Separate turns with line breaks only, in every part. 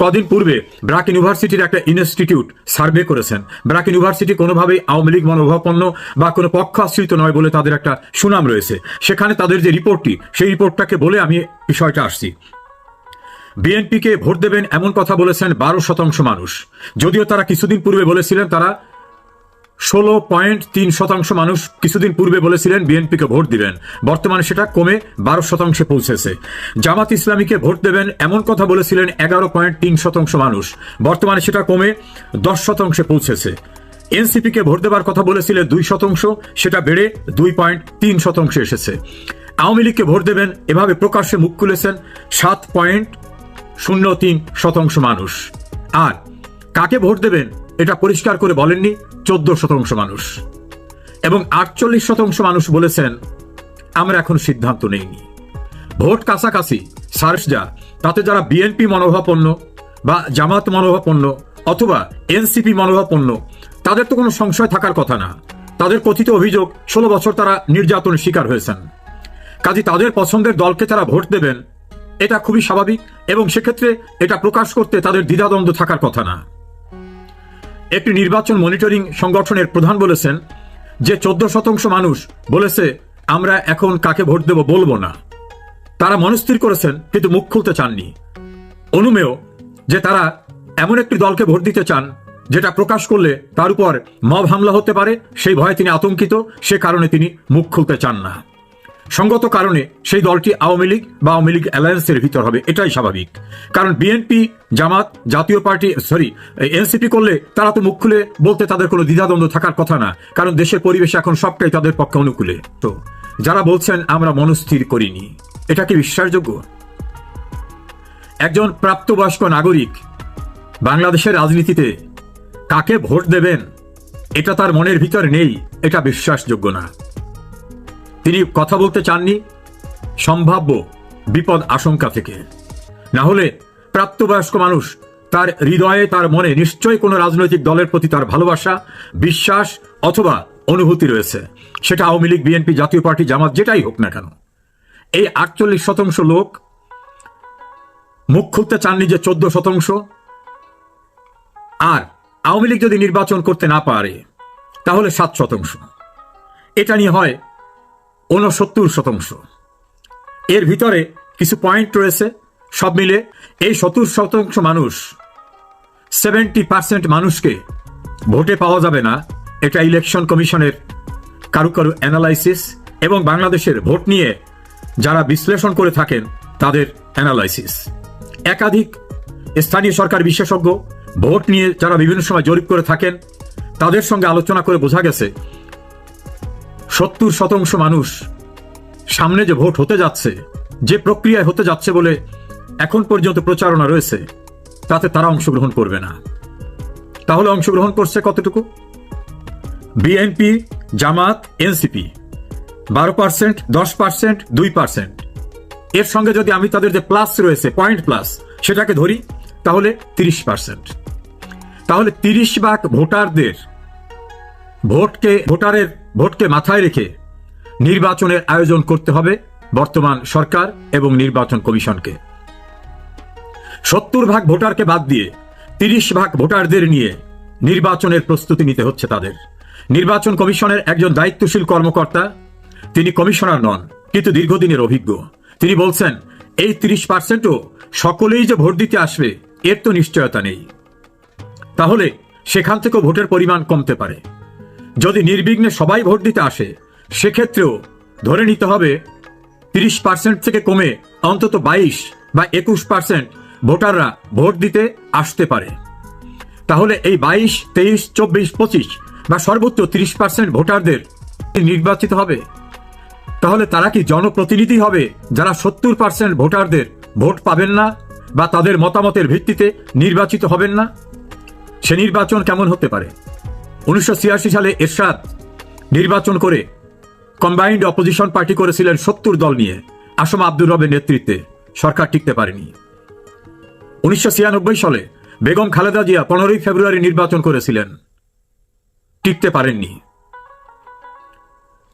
কদিন পূর্বে ব্রাক ইউনিভার্সিটির একটা ইনস্টিটিউট সার্ভে করেছেন। ব্রাক ইউনিভার্সিটি কোনোভাবেই আওয়ামী লীগ মনোভাবপন্ন বা কোনো পক্ষ আশ্রিত নয় বলে তাদের একটা সুনাম রয়েছে। সেখানে তাদের যে রিপোর্টটি, সেই রিপোর্টটাকে বলে আমি বিষয়টা আসছি। বিএনপিকে ভোট দেবেন এমন কথা বলেছেন বারো শতাংশ মানুষ। যদিও তারা কিছুদিন পূর্বে বলেছিলেন তারা ষোলো পয়েন্ট তিন শতাংশ মানুষ কিছুদিন পূর্বে বলেছিলেন বিএনপিকে ভোট দিবেন। বর্তমানে সেটা কমে বারো শতাংশে পৌঁছেছে। জামাত ইসলামীকে ভোট দেবেন এমন কথা বলেছিলেন এগারো পয়েন্ট তিন শতাংশ মানুষ। বর্তমানে সেটা কমে দশ শতাংশে পৌঁছেছে। এনসিপিকে ভোট দেবার কথা বলেছিলেন দুই শতাংশ, সেটা বেড়ে দুই পয়েন্ট তিন শতাংশে এসেছে। আওয়ামী লীগকে ভোট দেবেন এভাবে প্রকাশ্যে মুখ খুলেছেন সাত পয়েন্ট শূন্য তিন শতাংশ মানুষ। আর কাকে ভোট দেবেন? এটা পরিষ্কার করে বলেননি চোদ্দ শতাংশ মানুষ। এবং আটচল্লিশ শতাংশ মানুষ বলেছেন, আমরা এখন সিদ্ধান্ত নেইনি। ভোট কাছাকাছি, সার্স যা। তাতে যারা বিএনপি মনোভাবপন্ন বা জামাত মনোভাবাপন্ন অথবা এনসিপি মনোভাবাপন্ন তাদের তো কোনো সংশয় থাকার কথা না। তাদের কথিত অভিযোগ, ষোলো বছর তারা নির্যাতনের শিকার হয়েছেন। কাজে তাদের পছন্দের দলকে তারা ভোট দেবেন, এটা খুবই স্বাভাবিক এবং সেক্ষেত্রে এটা প্রকাশ করতে তাদের দ্বিধাদ্বন্দ্ব থাকার কথা না। একটি নির্বাচন মনিটরিং সংগঠনের প্রধান বলেছেন যে চোদ্দ শতাংশ মানুষ বলেছে, আমরা এখন কাকে ভোট দেব বলব না। তারা মনস্থির করেছেন, কিন্তু মুখ খুলতে চাননি। অনুমেয় যে তারা এমন একটি দলকে ভোট দিতে চান, যেটা প্রকাশ করলে তার উপর মব হামলা হতে পারে, সেই ভয়ে তিনি আতঙ্কিত, সে কারণে তিনি মুখ খুলতে চান না। সঙ্গত কারণে সেই দলটি আওয়ামী লীগ বা আওয়ামী লীগ অ্যালায়েন্সের ভিতর হবে, এটাই স্বাভাবিক। কারণ বিএনপি জামাত, জাতীয় পার্টি, সরি এনসিপি করলে তারা তো মুখ খুলে বলতে তাদের কোনো দ্বিধাদ্বন্দ্ব থাকার কথা না, কারণ দেশের পরিবেশ এখন সবটাই তাদের পক্ষে অনুকূলে। তো, যারা বলছেন আমরা মনস্থির করিনি, এটা কি বিশ্বাসযোগ্য? একজন প্রাপ্তবয়স্ক নাগরিক বাংলাদেশের রাজনীতিতে কাকে ভোট দেবেন, এটা তার মনের ভিতর নেই, এটা বিশ্বাসযোগ্য না। তিনি কথা বলতে চাননি। সম্ভাব্য বিপদ আশঙ্কা থেকে। না হলে প্রাপ্তবয়স্ক মানুষ তার হৃদয়ে, তার মনে নিশ্চয়ই কোনো রাজনৈতিক দলের প্রতি তার ভালোবাসা, বিশ্বাস অথবা অনুভূতি রয়েছে। সেটা Awami League, BNP, Jatiya Party, Jamaat যেটাই হোক না কেন। এই আটচল্লিশ শতাংশ লোক মুখ খুলতে চাননি যে চোদ্দ শতাংশ। আর আওয়ামী লীগ যদি নির্বাচন করতে না পারে, তাহলে সাত শতাংশ। এটা নিয়ে হয় ঊনসত্তর শতাংশ। এর ভিতরে কিছু পয়েন্ট রয়েছে, সব মিলে এই সত্তর শতাংশ মানুষ সেভেন্টি পার্সেন্ট মানুষকে ভোটে পাওয়া যাবে না। এটা ইলেকশন কমিশনের কারু কারু অ্যানালাইসিস এবং বাংলাদেশের ভোট নিয়ে যারা বিশ্লেষণ করে থাকেন, তাদের অ্যানালাইসিস একাধিক স্থানীয় সরকার বিশেষজ্ঞ ভোট নিয়ে যারা বিভিন্ন সময় জরিপ করে থাকেন, তাদের সঙ্গে আলোচনা করে বোঝা গেছে সত্তর শতাংশ মানুষ সামনে যে ভোট হতে যাচ্ছে, যে প্রক্রিয়ায় হতে যাচ্ছে বলে এখন পর্যন্ত প্রচারণা রয়েছে, তাতে তারা অংশগ্রহণ করবে না। তাহলে অংশগ্রহণ করছে কতটুকু? বিএনপি জামাত এনসিপি বারো পার্সেন্ট দশ পার্সেন্ট দুই পার্সেন্ট এর সঙ্গে যদি আমি তাদের যে প্লাস রয়েছে পয়েন্ট প্লাস সেটাকে ধরি, তাহলে তিরিশ পার্সেন্ট তাহলে তিরিশ ভাগ ভোটারদের, ভোটকে, ভোটারের ভোটকে মাথায় রেখে নির্বাচনের আয়োজন করতে হবে বর্তমান সরকার এবং নির্বাচন কমিশনকে। সত্তর ভাগ ভোটারকে বাদ দিয়ে তিরিশ ভাগ ভোটারদের নিয়ে নির্বাচনের প্রস্তুতি নিতে হচ্ছে তাদের। নির্বাচন কমিশনের একজন দায়িত্বশীল কর্মকর্তা, তিনি কমিশনার নন, কিন্তু দীর্ঘদিনের অভিজ্ঞ। তিনি বলছেন, এই তিরিশ পার্সেন্টও সকলেই যে ভোট দিতে আসবে, এর তো নিশ্চয়তা নেই। তাহলে সেখান থেকেও ভোটের পরিমাণ কমতে পারে। যদি নির্বিঘ্নে সবাই ভোট দিতে আসে, সেক্ষেত্রেও ধরে নিতে হবে তিরিশ পার্সেন্ট থেকে কমে অন্তত বাইশ বা একুশ পার্সেন্ট ভোটাররা ভোট দিতে আসতে পারে। তাহলে এই বাইশ, তেইশ, চব্বিশ, পঁচিশ বা সর্বোচ্চ তিরিশ পার্সেন্ট ভোটারদের নির্বাচিত হবে? তাহলে তারা কি জনপ্রতিনিধি হবে যারা সত্তর পার্সেন্ট ভোটারদের ভোট পাবেন না বা তাদের মতামতের ভিত্তিতে নির্বাচিত হবেন না? সে নির্বাচন কেমন হতে পারে? উনিশশো ছিয়াশি সালে এরশাদ নির্বাচন করে কম্বাইন্ড অপোজিশন পার্টি করেছিলেন সত্তর দল নিয়ে। আসম আব্দুর রবের নেতৃত্বে। সরকার টিকতে পারেনি। উনিশশো ছিয়ানব্বই সালে বেগম খালেদা জিয়া পনেরোই ফেব্রুয়ারি নির্বাচন করেছিলেন। টিকতে পারেননি।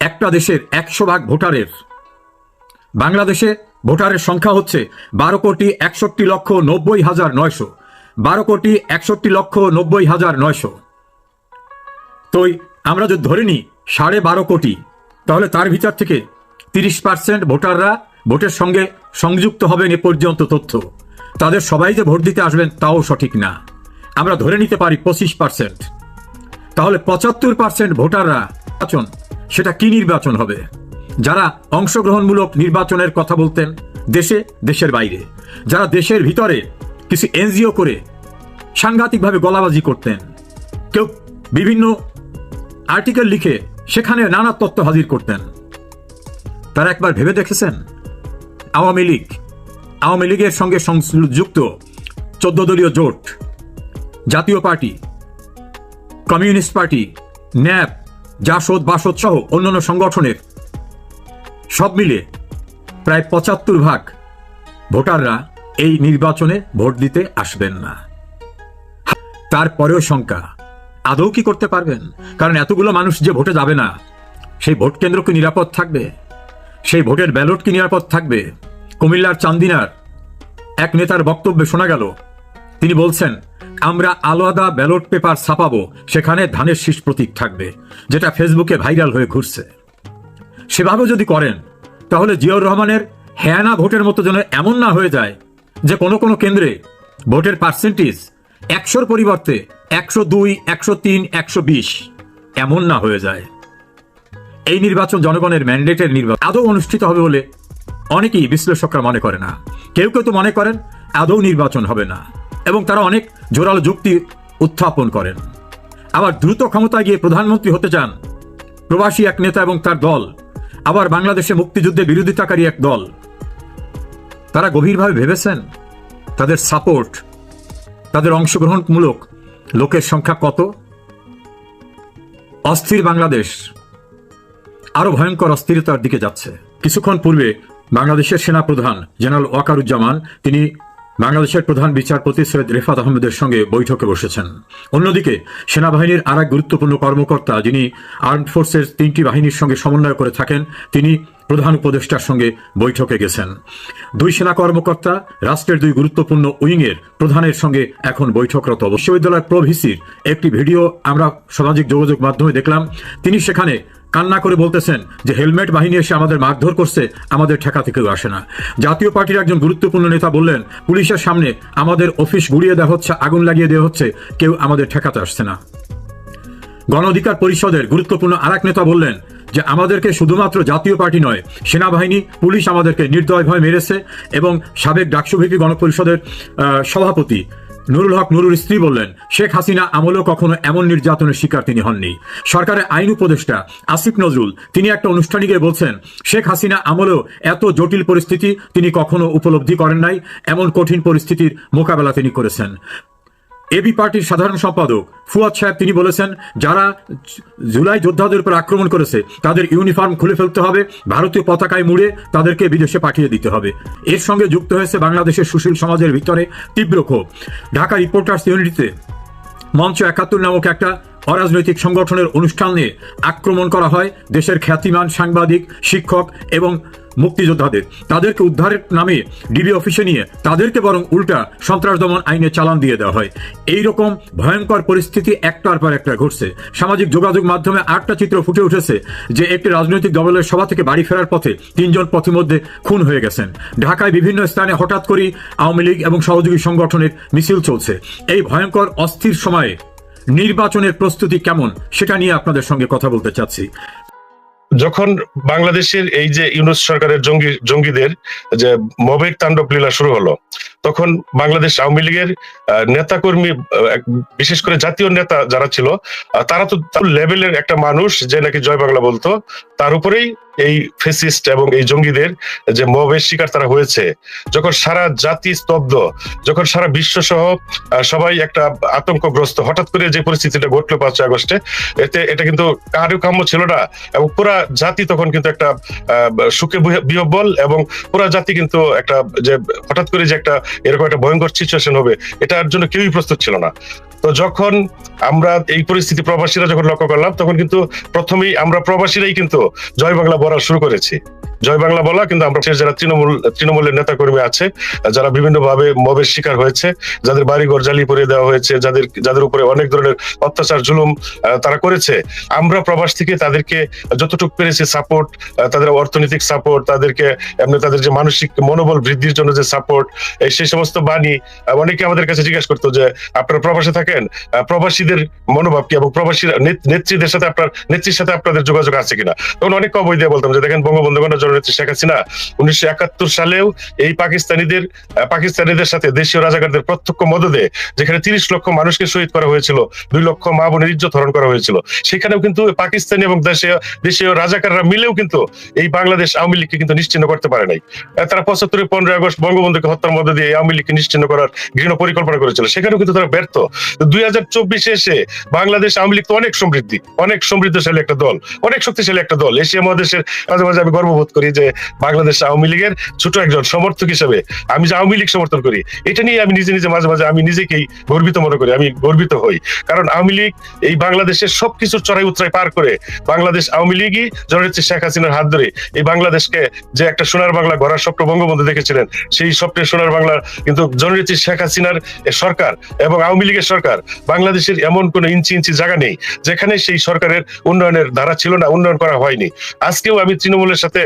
একটা দেশের একশো ভাগ ভোটারের বাংলাদেশে ভোটারের সংখ্যা হচ্ছে বারো কোটি একষট্টি লক্ষ নব্বই হাজার নয়শো। বারো কোটি একষট্টি লক্ষ নব্বই হাজার নয়শো। তো ওই আমরা যদি ধরে নিই সাড়ে বারো কোটি, তাহলে তার ভিতর থেকে তিরিশ পার্সেন্ট ভোটাররা ভোটের সঙ্গে সংযুক্ত হবেন এ পর্যন্ত তথ্য। তাদের সবাই যে ভোট দিতে আসবেন তাও সঠিক না। আমরা ধরে নিতে পারি পঁচিশ পার্সেন্ট। তাহলে পঁচাত্তর পার্সেন্ট ভোটাররা নির্বাচন, সেটা কি নির্বাচন হবে? যারা অংশগ্রহণমূলক নির্বাচনের কথা বলতেন, দেশে, দেশের বাইরে। যারা দেশের ভিতরে কিছু এনজিও করে সাংঘাতিকভাবে গলাবাজি করতেন। কেউ বিভিন্ন আর্টিকেল লিখে সেখানে নানা তত্ত্ব হাজির করতেন। তারা একবার ভেবে দেখেছেন, আওয়ামী লীগ, আওয়ামী লীগের সঙ্গে সংযুক্ত চোদ্দ দলীয় জোট, Jatiya party, communist party, NAP, Jasad, Basad সহ অন্যান্য সংগঠনের সব মিলে প্রায় পঁচাত্তর ভাগ ভোটাররা এই নির্বাচনে ভোট দিতে আসবেন না। তারপরেও শঙ্কা আদৌ কি করতে পারবেন? কারণ এতগুলো মানুষ যে ভোটে যাবে না, সেই ভোট কেন্দ্র কি নিরাপদ থাকবে? সেই ভোটের ব্যালট কি নিরাপদ থাকবে? কুমিল্লার চান্দিনার এক নেতার বক্তব্যে শোনা গেল, তিনি বলছেন, আমরা আলাদা ব্যালট পেপার ছাপাবো, সেখানে ধানের শীষ প্রতীক থাকবে, যেটা ফেসবুকে ভাইরাল হয়ে ঘুরছে। সেভাবে যদি করেন, তাহলে জিয়াউর রহমানের হ্যানা ভোটের মতো যেন এমন না হয়ে যায় যে কোনো কোনো কেন্দ্রে ভোটের পার্সেন্টেজ একশোর পরিবর্তে একশো দুই, একশো তিন, একশো বিশ। এমন না হয়ে যায়। এই নির্বাচন জনগণের ম্যান্ডেটের নির্বাচন। আদৌ অনুষ্ঠিত হবে বলে অনেকেই বিশ্লেষকরা মনে করে না। কেউ কেউ তো মনে করেন আদৌ নির্বাচন হবে না। এবং তারা অনেক জোরালো যুক্তি উত্থাপন করেন। আবার দ্রুত ক্ষমতায় গিয়ে প্রধানমন্ত্রী হতে চান প্রবাসী এক নেতা এবং তার দল, আবার বাংলাদেশে মুক্তিযুদ্ধে বিরোধিতাকারী এক দল। তারা গভীরভাবে ভেবেছেন তাদের সাপোর্ট তাদের অংশগ্রহণমূলক লোকের সংখ্যা কত? অস্থির বাংলাদেশ আরও ভয়ঙ্কর অস্থিরতার দিকে যাচ্ছে। কিছুক্ষণ পূর্বে বাংলাদেশের সেনা প্রধান জেনারেল ওয়াকারুজ্জামান, তিনি বাংলাদেশের প্রধান বিচারপতি সৈয়দ রেফাত আহমেদের সঙ্গে বৈঠকে বসেছেন। অন্যদিকে, সেনাবাহিনীর আর এক গুরুত্বপূর্ণ কর্মকর্তা যিনি আর্মড ফোর্সের তিনটি বাহিনীর সঙ্গে সমন্বয় করে থাকেন, তিনি প্রধান উপদেষ্টার সঙ্গে বৈঠকে গেছেন। দুই সেনা কর্মকর্তা, রাষ্ট্রের দুই গুরুত্বপূর্ণ উইংয়ের প্রধানের সঙ্গে এখন বৈঠকরত বিশ্ববিদ্যালয় প্রভিসির একটি ভিডিও আমরা সামাজিক যোগাযোগ মাধ্যমে দেখলাম। তিনি সেখানে কান্না করে বলতেছেন যে হেলমেট বাহিনী এসে আমাদের মারধর করছে, আমাদের ঠেকাতে কেউ আসে না। জাতীয় পার্টির একজন গুরুত্বপূর্ণ নেতা বললেন, পুলিশের সামনে আমাদের অফিস গুড়িয়ে দেওয়া হচ্ছে, আগুন লাগিয়ে দেওয়া হচ্ছে, কেউ আমাদের ঠেকাতে আসছে না। গণ অধিকার পরিষদের গুরুত্বপূর্ণ আরেক নেতা বললেন যে, আমাদেরকে শুধুমাত্র জাতীয় পার্টি নয়, সেনাবাহিনী, পুলিশ আমাদেরকে নির্দয়ভাবে মেরেছে এবং সাবেক ডাকসুভিপি গণপরিষদের সভাপতি নুরুল হক নুরুর স্ত্রী বললেন, শেখ হাসিনা আমলেও কখনো এমন নির্যাতনের শিকার তিনি হননি। সরকারের আইন উপদেষ্টা আসিফ নজরুল, তিনি একটা অনুষ্ঠানে গিয়ে বলছেন, শেখ হাসিনা আমলেও এত জটিল পরিস্থিতি তিনি কখনো উপলব্ধি করেন নাই, এমন কঠিন পরিস্থিতির মোকাবেলা তিনি করেছেন। এবি পার্টির সাধারণ সম্পাদক ফুয়াদ সাহেব তিনি বলেছেন, যারা জুলাই যোদ্ধাদের উপর আক্রমণ করেছে, তাদের ইউনিফর্ম খুলে ফেলতে হবে, ভারতীয় পতাকায় মুড়ে তাদেরকে বিদেশে পাঠিয়ে দিতে হবে। এর সঙ্গে যুক্ত হয়েছে বাংলাদেশের সুশীল সমাজের ভিতরে তীব্র ক্ষোভ। ঢাকা রিপোর্টার্স ইউনিটিতে মঞ্চ একাত্তর নামক একটা অরাজনৈতিক সংগঠনের অনুষ্ঠান নিয়ে আক্রমণ করা হয় দেশের খ্যাতিমান সাংবাদিক, শিক্ষক এবং মুক্তিযোদ্ধাদের। তাদেরকে উদ্ধারের নামে ডিবি অফিসে নিয়ে তাদেরকে বরং উল্টা সন্ত্রাস দমন আইনে চালান দিয়ে দেওয়া হয়। এই রকম ভয়ঙ্কর পরিস্থিতি একটার পর একটা ঘটছে। সামাজিক যোগাযোগ মাধ্যমে আটটা চিত্র ফুটে উঠেছে যে একটি রাজনৈতিক দলের সভা থেকে বাড়ি ফেরার পথে তিনজন পথিমধ্যে খুন হয়ে গেছেন। ঢাকায় বিভিন্ন স্থানে হঠাৎ করেই আওয়ামী লীগ এবং সহযোগী সংগঠনের মিছিল চলছে। এই ভয়ঙ্কর, অস্থির সময়ে নির্বাচনের প্রস্তুতি কেমন? সেটা নিয়ে আপনাদের সঙ্গে কথা বলতে চাচ্ছি।
যখন বাংলাদেশের এই যে ইউনুস সরকারের জঙ্গি, জঙ্গিদের যে মবের তাণ্ডব লীলা শুরু হলো, তখন বাংলাদেশ আওয়ামী লীগের নেতাকর্মী বিশেষ করে জাতীয় নেতা যারা ছিল তারা তো লেভেলের একটা মানুষ যে নাকি জয় বাংলা বলতো, তার উপরেই এই ফেসিস্ট এবং এই জঙ্গিদের যে মবের শিকার তারা হয়েছে। যখন সারা জাতি স্তব্ধ, যখন সারা বিশ্ব সহ সবাই একটা আতঙ্কগ্রস্ত, হঠাৎ করে যে পরিস্থিতিটা ঘটলো পাঁচই আগস্টে, এতে, এটা কিন্তু কারও কাম্য ছিল না এবং পুরা জাতি তখন কিন্তু একটা সুখে বিহব্বল এবং পুরা জাতি কিন্তু একটা যে, হঠাৎ করে যে একটা এরকম একটা ভয়ঙ্কর সিচুয়েশন হবে, এটার জন্য কেউই প্রস্তুত ছিল না। তো যখন আমরা এই পরিস্থিতি প্রবাসীরা যখন লক্ষ্য করলাম, তখন কিন্তু প্রথমেই আমরা প্রবাসীরাই কিন্তু জয় বাংলা বলা শুরু করেছি। জয় বাংলা বলা, কিন্তু আমরা যারা তৃণমূল, তৃণমূলের নেতা কর্মী আছে, যারা বিভিন্ন ভাবে মবের শিকার হয়েছে, যাদের বাড়িঘর জ্বালিয়ে পড়িয়ে দেওয়া হয়েছে, যাদের যাদের উপরে অনেক ধরনের অত্যাচার, জুলুম তারা করেছে, আমরা প্রবাস থেকে তাদেরকে যতটুকু পেরেছি সাপোর্ট তাদের অর্থনৈতিক সাপোর্ট তাদেরকে এমনি তাদের যে মানসিক মনোবল বৃদ্ধির জন্য যে সাপোর্ট সেই সমস্ত বাণী অনেকে আমাদের কাছে জিজ্ঞাসা করতো যে, আপনারা প্রবাসে থাকেন? প্রবাসীদের মনোভাব কি? এবং প্রবাসী নেত্রীদের সাথে আপনার, নেত্রীর সাথে আপনাদের যোগাযোগ আছে কিনা? তখন অনেক অবৈ দিয়ে বলতাম যে, দেখেন বঙ্গবন্ধু কন্যা জননেত্রী শেখ হাসিনা। উনিশশো একাত্তর সালেও এই পাকিস্তানিদের পাকিস্তানিদের সাথে দেশীয় রাজাকারদের প্রত্যক্ষ মদদে যেখানে তিরিশ লক্ষ মানুষকে শহীদ করা হয়েছিল, দুই লক্ষ মা বোনের ইজ্জত হরণ করা হয়েছিল, সেখানেও কিন্তু পাকিস্তানি এবং দেশীয় দেশীয় রাজাকাররা মিলেও কিন্তু এই বাংলাদেশ আওয়ামী লীগকে কিন্তু নিশ্চিন্ন করতে পারে নাই। তারা পঁচাত্তরে পনেরোই আগস্ট বঙ্গবন্ধুকে হত্যার মধ্যে দিয়ে আওয়ামী লীগকে নিশ্চিন্ন করার ঘৃণ পরিকল্পনা করেছিল। সেখানেও কিন্তু তারা ব্যর্থ। দুই হাজার চব্বিশে এসে বাংলাদেশ আওয়ামী লীগ তো অনেক সমৃদ্ধি, অনেক সমৃদ্ধশালী একটা দল, অনেক শক্তিশালী একটা দল। এশিয়া মহাদেশের মাঝে মাঝে আমি গর্ববোধ করি যে বাংলাদেশ আওয়ামী লীগের ছোট একজন সমর্থক হিসেবে আমি যে আওয়ামী লীগ সমর্থন করি, এটা নিয়ে আমি নিজে নিজে মাঝে মাঝে আমি নিজেকেই গর্বিত মনে করি, আমি গর্বিত হই। কারণ আওয়ামী লীগ এই বাংলাদেশের সবকিছুর চড়াই উতরাই পার করে বাংলাদেশ আওয়ামী লীগই জননেত্রী শেখ হাসিনার হাত ধরে এই বাংলাদেশকে যে একটা সোনার বাংলা গড়ার স্বপ্ন বঙ্গবন্ধু দেখেছিলেন, সেই স্বপ্নের সোনার বাংলা কিন্তু জননেত্রী শেখ হাসিনার সরকার এবং আওয়ামী লীগের সরকার, বাংলাদেশের এমন কোন ইঞ্চি ইঞ্চি জায়গা নেই যেখানে সেই সরকারের উন্নয়নের ধারা ছিল না, উন্নয়ন করা হয়নি। আজকেও আমি তৃণমূলের সাথে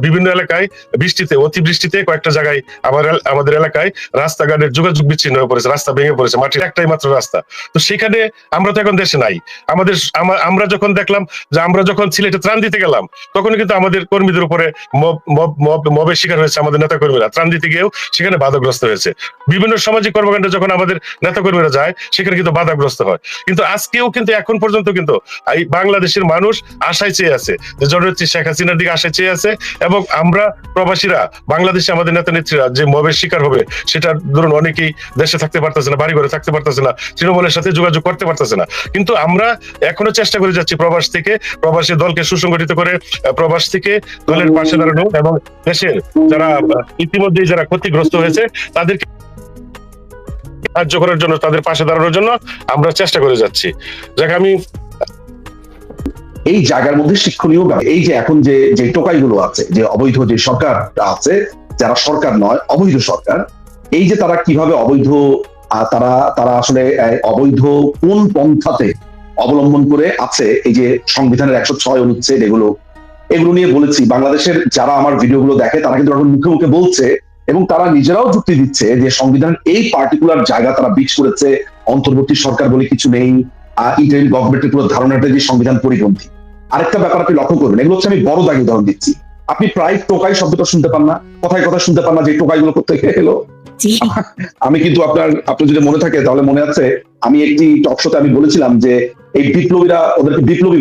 বিভিন্ন এলাকায় বৃষ্টিতে, অতিবৃষ্টিতে কয়েকটা জায়গায় আমার আমাদের এলাকায় রাস্তাঘাটের যোগাযোগ বিচ্ছিন্ন হয়ে পড়েছে, রাস্তা ভেঙে পড়েছে মাটির একটাই মাত্র রাস্তা। তো সেখানে আমরা তো এখন দেশে নাই। আমাদের আমরা যখন দেখলাম যে আমরা যখন সিলেটে ত্রাণ দিতে গেলাম তখন কিন্তু আমাদের কর্মীদের উপরে মব মব- মব- মবের শিকার হয়েছে আমাদের নেতা কর্মীরা ত্রাণ দিতে গিয়েও সেখানে বাধাগ্রস্ত হয়েছে। বিভিন্ন সামাজিক কর্মকাণ্ডে যখন আমাদের নেতা কর্মীরা যায়, সেখানে কিন্তু বাধাগ্রস্ত হয়। কিন্তু আজকেও কিন্তু এখন পর্যন্ত কিন্তু এই বাংলাদেশের মানুষ আশায় চেয়ে আছে। যে জননেত্রী শেখ হাসিনার দিকে আশায় চেয়ে আছে এবং আমরা প্রবাসীরা, বাংলাদেশে আমাদের নেতা নেত্রীরা যে মবের শিকার হবে সেটা ধরুন অনেকেই দেশে থাকতে পারতেছে না বাড়ি ঘরে থাকতে পারতেছে না, তৃণমূলের সাথে যোগাযোগ করতে পারতেছে না। কিন্তু আমরা এখনও চেষ্টা করে যাচ্ছি প্রবাস থেকে, প্রবাসী দলকে সুসংগঠিত করে প্রবাস থেকে দলের পাশে দাঁড়ানো এবং দেশের যারা ইতিমধ্যেই যারা ক্ষতিগ্রস্ত হয়েছে, তাদেরকে সাহায্য করার জন্য, তাদের পাশে দাঁড়ানোর জন্য আমরা চেষ্টা করে যাচ্ছি। যাকে, আমি
এই জায়গার মধ্যে শিক্ষণীয় ব্যাপার। এই যে এখন যে যে টোকাইগুলো আছে, যে অবৈধ যে সরকার আছে, যারা সরকার নয়, অবৈধ সরকার, এই যে তারা কীভাবে অবৈধ তারা তারা আসলে অবৈধ কোন পন্থাতে অবলম্বন করে আছে, এই যে সংবিধানের একশো ছয় অনুচ্ছেদ এগুলো এগুলো নিয়ে বলেছি বাংলাদেশের যারা আমার ভিডিওগুলো দেখে, তারা কিন্তু এখন মুখে মুখে বলছে এবং তারা নিজেরাও যুক্তি দিচ্ছে যে সংবিধান এই পার্টিকুলার জায়গা তারা বিচ করেছে, অন্তর্বর্তী সরকার বলে কিছু নেই ইন্টারিম গভর্নমেন্টের পুরো ধারণাটা যে সংবিধান পরিপন্থী। আরেকটা ব্যাপার আপনি লক্ষ্য করবেন এগুলো হচ্ছে আমি বড় দাগে উদাহরণ দিচ্ছি। আপনি প্রায় টোকাই শব্দটা শুনতে পান না কথায় কথা শুনতে পান না যে টোকাই গুলো করতে এলো আমি কিন্তু আপনার আপনার যদি মনে থাকে তাহলে মনে আছে আমি একটি টক শোতে আমি বলেছিলাম যে এই বিপ্লবীরা ওদেরকে বিপ্লবী